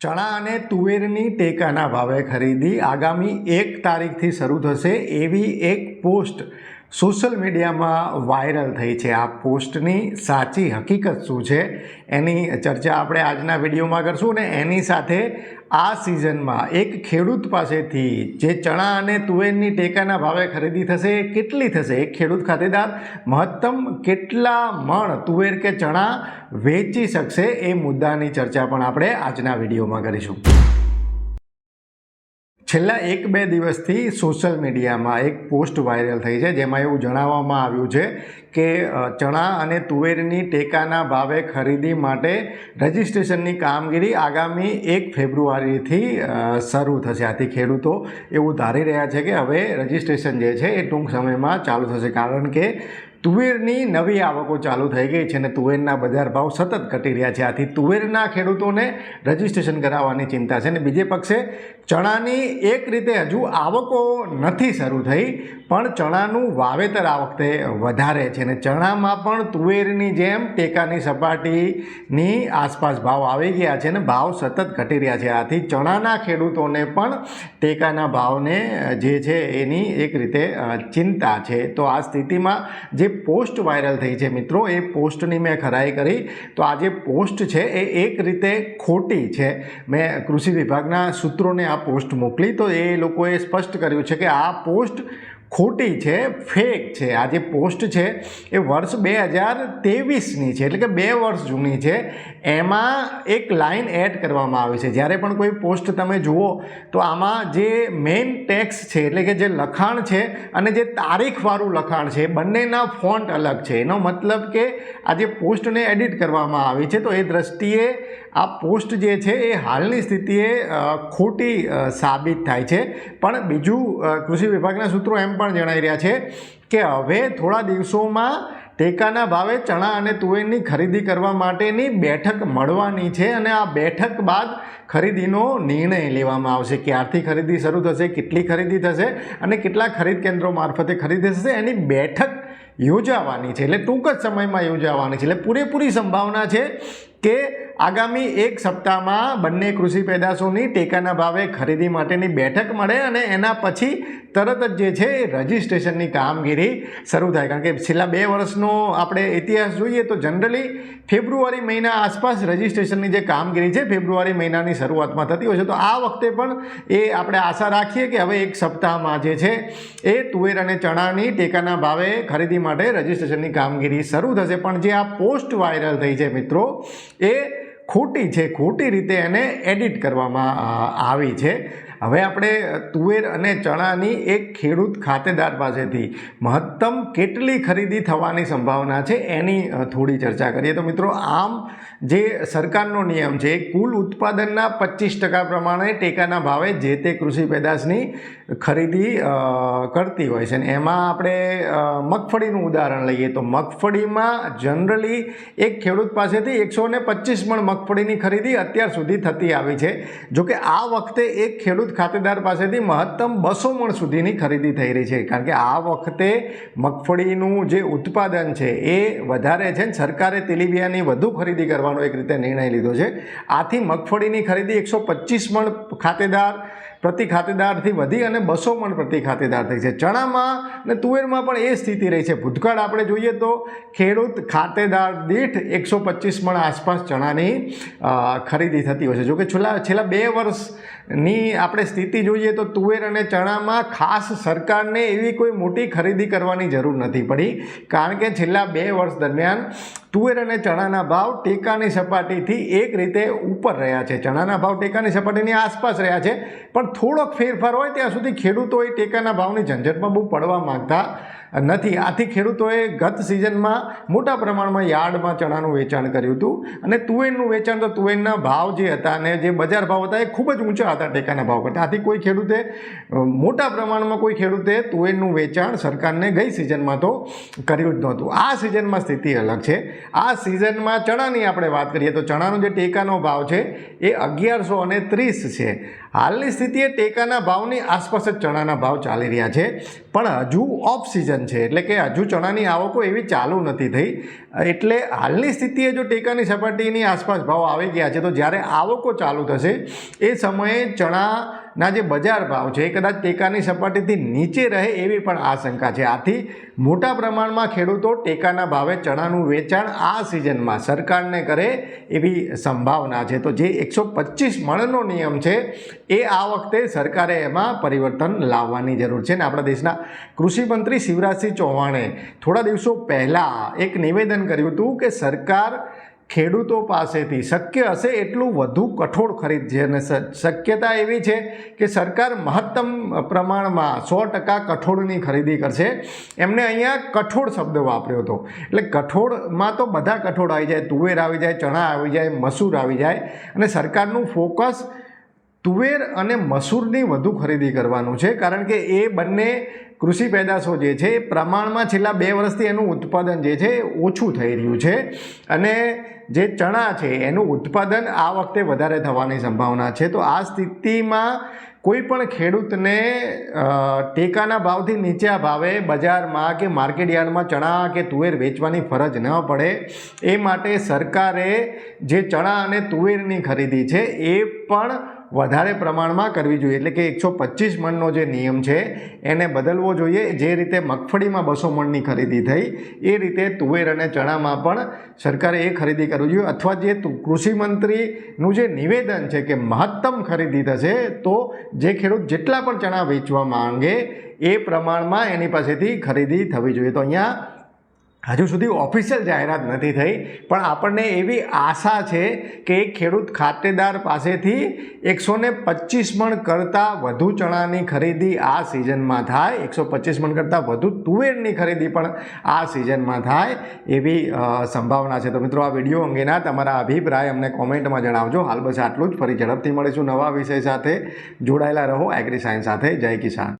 ચણા અને તુવેરની ટેકાના ભાવે ખરીદી આગામી એક તારીખથી શરૂ થશે એવી એક પોસ્ટ સોશિયલ મીડિયામાં વાયરલ થઈ છે. આ પોસ્ટની સાચી હકીકત શું છે એની ચર્ચા આપણે આજના વિડીયોમાં કરશું ને એની સાથે આ સિઝનમાં એક ખેડૂત પાસેથી જે ચણા અને તુવેરની ટેકાના ભાવે ખરીદી થશે, કેટલી થશે? એક ખેડૂત ખાતેદાર, મહત્તમ કેટલા મણ તુવેર કે ચણા વેચી શકશે? એ મુદ્દાની ચર્ચા પણ આપણે આજના વિડીયોમાં કરીશું. છેલ્લા એક બે દિવસથી સોશિયલ મીડિયામાં એક પોસ્ટ વાયરલ થઈ છે, જેમાં એવું જણાવવામાં આવ્યું છે કે ચણા અને તુવેરની ટેકાના ભાવે ખરીદી માટે રજિસ્ટ્રેશનની કામગીરી આગામી એક ફેબ્રુઆરીથી શરૂ થશે. આથી ખેડૂતો એવું ધારી રહ્યા છે કે હવે રજિસ્ટ્રેશન જે છે એ ટૂંક સમયમાં ચાલુ થશે. કારણ કે તુવેરની નવી આવકો ચાલુ થઈ ગઈ છે અને તુવેરના બજાર ભાવ સતત ઘટી રહ્યા છે. આથી તુવેરના ખેડૂતોને રજીસ્ટ્રેશન કરાવવાની ચિંતા છે અને બીજે પક્ષે ચણાની એક રીતે હજુ આવકો નથી શરૂ થઈ, પણ ચણાનું વાવેતર આ વખતે વધારે છે અને ચણામાં પણ તુવેરની જેમ ટેકાની સપાટીની આસપાસ ભાવ આવી ગયા છે અને ભાવ સતત ઘટી રહ્યા છે. આથી ચણાના ખેડૂતોને પણ ટેકાના ભાવને જે છે એની એક રીતે ચિંતા છે. તો આ સ્થિતિમાં જે પોસ્ટ વાયરલ થઈ છે મિત્રો. એ પોસ્ટની મેં ખરાઈ કરી. તો આ જે પોસ્ટ છે એ એક રીતે ખોટી છે. મેં કૃષિ વિભાગના સૂત્રોને આ પોસ્ટ મોકલી. તો એ લોકોએ સ્પષ્ટ કર્યું છે કે આ પોસ્ટ ખોટી છે ફેક છે. આ જે પોસ્ટ છે, એ વર્ષ બે હજાર ત્રેવીસની છે. એટલે કે બે વર્ષ જૂની છે. એમાં એક લાઈન એડ કરવામાં આવી છે. જ્યારે પણ કોઈ પોસ્ટ તમે જુઓ, તો આમાં જે મેઇન ટેક્સ છે, એટલે કે જે લખાણ છે અને જે તારીખવાળું લખાણ છે બંનેના ફોન્ટ અલગ છે. એનો મતલબ કે આ જે પોસ્ટને એડિટ કરવામાં આવી છે, તો એ દ્રષ્ટિએ આ પોસ્ટ જે છે એ હાલની સ્થિતિએ ખોટી સાબિત થાય છે. પણ બીજું કૃષિ વિભાગના સૂત્રો એમ પણ જણાવી રહ્યા છે કે હવે થોડા દિવસોમાં ટેકાના ભાવે ચણા અને તુવેરની ખરીદી કરવા માટેની બેઠક મળવાની છે અને આ બેઠક બાદ ખરીદીનો નિર્ણય લેવામાં આવશે. ક્યારથી ખરીદી શરૂ થશે, કેટલી ખરીદી થશે અને કેટલા ખરીદ કેન્દ્રો મારફતે ખરીદી થશે એની બેઠક યોજાવાની છે. એટલે ટૂંક જ સમયમાં યોજાવાની છે. એટલે પૂરેપૂરી સંભાવના છે કે આગામી એક સપ્તાહમાં બંને કૃષિ પેદાશોની ટેકાના ભાવે ખરીદી માટેની બેઠક મળે અને એના પછી તરત જ જે છે રજિસ્ટ્રેશનની કામગીરી શરૂ થાય. કારણ કે છેલ્લા બે વર્ષનો આપણે ઇતિહાસ જોઈએ તો જનરલી ફેબ્રુઆરી મહિના આસપાસ રજિસ્ટ્રેશનની જે કામગીરી છે ફેબ્રુઆરી મહિનાની શરૂઆતમાં થતી હોય છે. તો આ વખતે પણ એ આપણે આશા રાખીએ કે હવે એક સપ્તાહમાં જે છે એ તુવેર અને ચણાની ટેકાના ભાવે ખરીદી માટે રજિસ્ટ્રેશનની કામગીરી શરૂ થશે. પણ જે આ પોસ્ટ વાયરલ થઈ છે મિત્રો એ ખોટી છે ખોટી રીતે એને એડિટ કરવામાં આવી છે. હવે આપણે તુવેર અને ચણાની એક ખેડૂત ખાતેદાર પાસેથી મહત્તમ કેટલી ખરીદી થવાની સંભાવના છે એની થોડી ચર્ચા કરીએ. તો મિત્રો, આમ જે સરકારનો નિયમ છે, કુલ ઉત્પાદનના પચીસ ટકા પ્રમાણે ટેકાના ભાવે જે તે કૃષિ પેદાશની ખરીદી કરતી હોય છે. અને એમાં આપણે મગફળીનું ઉદાહરણ લઈએ તો મગફળીમાં જનરલી એક ખેડૂત પાસેથી એકસો ને પચીસ મણ મગફળીની ખરીદી અત્યાર સુધી થતી આવી છે. જોકે આ વખતે એક ખેડૂત ખાતેદાર પાસેથી મહત્તમ બસો મણ સુધીની ખરીદી થઈ રહી છે. કારણ કે આ વખતે મગફળીનું જે ઉત્પાદન છે એ વધારે છે ને સરકારે તેલીબિયાની વધુ ખરીદી કરવાનો એક રીતે નિર્ણય લીધો છે. આથી મગફળીની ખરીદી એકસો પચીસ મણ ખાતેદાર પ્રતિ ખાતેદારથી વધી અને બસો મણ પ્રતિ ખાતેદાર થઈ છે. ચણામાં અને તુવેરમાં પણ એ સ્થિતિ રહી છે. ભૂતકાળ આપણે જોઈએ તો ખેડૂત ખાતેદાર દીઠ એકસો પચીસ મણ આસપાસ ચણાની ખરીદી થતી હોય છે. જોકે છેલ્લા છેલ્લા બે વર્ષની આપણે સ્થિતિ જોઈએ તો તુવેર અને ચણામાં ખાસ સરકારને એવી કોઈ મોટી ખરીદી કરવાની જરૂર નથી પડી. કારણ કે છેલ્લા બે વર્ષ દરમિયાન તુવેર અને ચણાના ભાવ ટેકાની સપાટીથી એક રીતે ઉપર રહ્યા છે. ચણાના ભાવ ટેકાની સપાટીની આસપાસ રહ્યા છે. પણ થોડોક ફેરફાર હોય ત્યાં સુધી ખેડૂતો એ ટેકાના ભાવની ઝંઝટમાં બહુ પડવા માંગતા નથી. આથી ખેડૂતોએ ગત સિઝનમાં મોટા પ્રમાણમાં યાર્ડમાં ચણાનું વેચાણ કર્યું હતું અને તુવેરનું વેચાણ તો તુવેરના ભાવ જે હતા અને જે બજાર ભાવ હતા એ ખૂબ જ ઊંચા હતા, ટેકાના ભાવ કરતાં. આથી કોઈ ખેડૂતે મોટા પ્રમાણમાં કોઈ ખેડૂતે તુવેરનું વેચાણ સરકારને ગઈ સિઝનમાં તો કર્યું જ નહોતું. આ સિઝનમાં સ્થિતિ અલગ છે. આ સિઝનમાં ચણાની આપણે વાત કરીએ તો ચણાનો જે ટેકાનો ભાવ છે એ અગિયારસો અને ત્રીસ છે. હાલની સ્થિતિએ ટેકાના ભાવની આસપાસ જ ચણાના ભાવ ચાલી રહ્યા છે. પણ હજુ ઓફ સિઝન છે. એટલે કે હજુ ચણાની આવકો એવી ચાલુ નથી થઈ. એટલે હાલની સ્થિતિએ જો ટેકાની સપાટીની આસપાસ ભાવ આવી ગયા છે, તો જ્યારે આવકો ચાલુ થશે, એ સમયે ચણાના જે બજાર ભાવ છે એ કદાચ ટેકાની સપાટીથી નીચે રહે એવી પણ આશંકા છે. આથી મોટા પ્રમાણમાં ખેડૂતો ટેકાના ભાવે ચણાનું વેચાણ આ સિઝનમાં સરકારને કરે એવી સંભાવના છે. તો જે એકસો પચીસ મણનો નિયમ છે એ આ વખતે સરકારે એમાં પરિવર્તન લાવવાની જરૂર છે. ને આપણા દેશના કૃષિમંત્રી શિવરાજસિંહ ચૌહાણે થોડા દિવસો પહેલાં એક નિવેદન કર્યું હતું કે સરકાર ખેડૂતો પાસેથી શક્ય હશે એટલું વધુ કઠોળ ખરીદશે અને શક્યતા એવી છે કે સરકાર મહત્તમ પ્રમાણમાં સો ટકા કઠોળની ખરીદી કરશે. એમને અહીંયા કઠોળ શબ્દ વાપર્યો હતો. એટલે કઠોળમાં તો બધા કઠોળ આવી જાય. તુવેર આવી જાય, ચણા આવી જાય, મસૂર આવી જાય. અને સરકારનું ફોકસ તુવેર અને મસૂરની વધુ ખરીદી કરવાનું છે, કારણ કે એ બંને કૃષિ પેદાશો જે છે, એ પ્રમાણમાં છેલ્લા બે વર્ષથી એનું ઉત્પાદન જે છે ઓછું થઈ રહ્યું છે. અને જે ચણા છે, એનું ઉત્પાદન આ વખતે વધારે થવાની સંભાવના છે. તો આ સ્થિતિમાં કોઈ પણ ખેડૂતને ટેકાના ભાવથી નીચા ભાવે બજારમાં કે માર્કેટ યાર્ડમાં ચણા કે તુવેર વેચવાની ફરજ ન પડે, એ માટે સરકારે જે ચણા અને તુવેરની ખરીદી છે, એ પણ વધારે પ્રમાણમાં કરવી જોઈએ. એટલે કે એકસો પચીસ મણનો જે નિયમ છે, એને બદલવો જોઈએ. જે રીતે મગફળીમાં બસો મણની ખરીદી થઈ, એ રીતે તુવેર અને ચણામાં પણ સરકારે એ ખરીદી કરવી જોઈએ. અથવા જે કૃષિમંત્રીનું જે નિવેદન છે કે મહત્તમ ખરીદી થશે, તો જે ખેડૂત જેટલા પણ ચણા વેચવા માંગે, એ પ્રમાણમાં એની પાસેથી ખરીદી થવી જોઈએ. તો અહીંયા હજુ સુધી ઓફિશિયલ જાહેરાત નથી થઈ, પણ આપણને એવી આશા છે કે એક ખેડૂત ખાતેદાર પાસેથી એકસો ને પચીસ મણ કરતાં વધુ ચણાની ખરીદી આ સિઝનમાં થાય. એકસો પચીસ મણ કરતાં વધુ તુવેરની ખરીદી પણ આ સિઝનમાં થાય એવી સંભાવના છે. તો મિત્રો, આ વીડિયો અંગેના તમારા અભિપ્રાય અમને કોમેન્ટમાં જણાવજો. હાલ બસ આટલું જ. ફરી ઝડપથી મળીશું નવા વિષય સાથે. જોડાયેલા રહો એગ્રી સાયન્સ સાથે. જય કિસાન.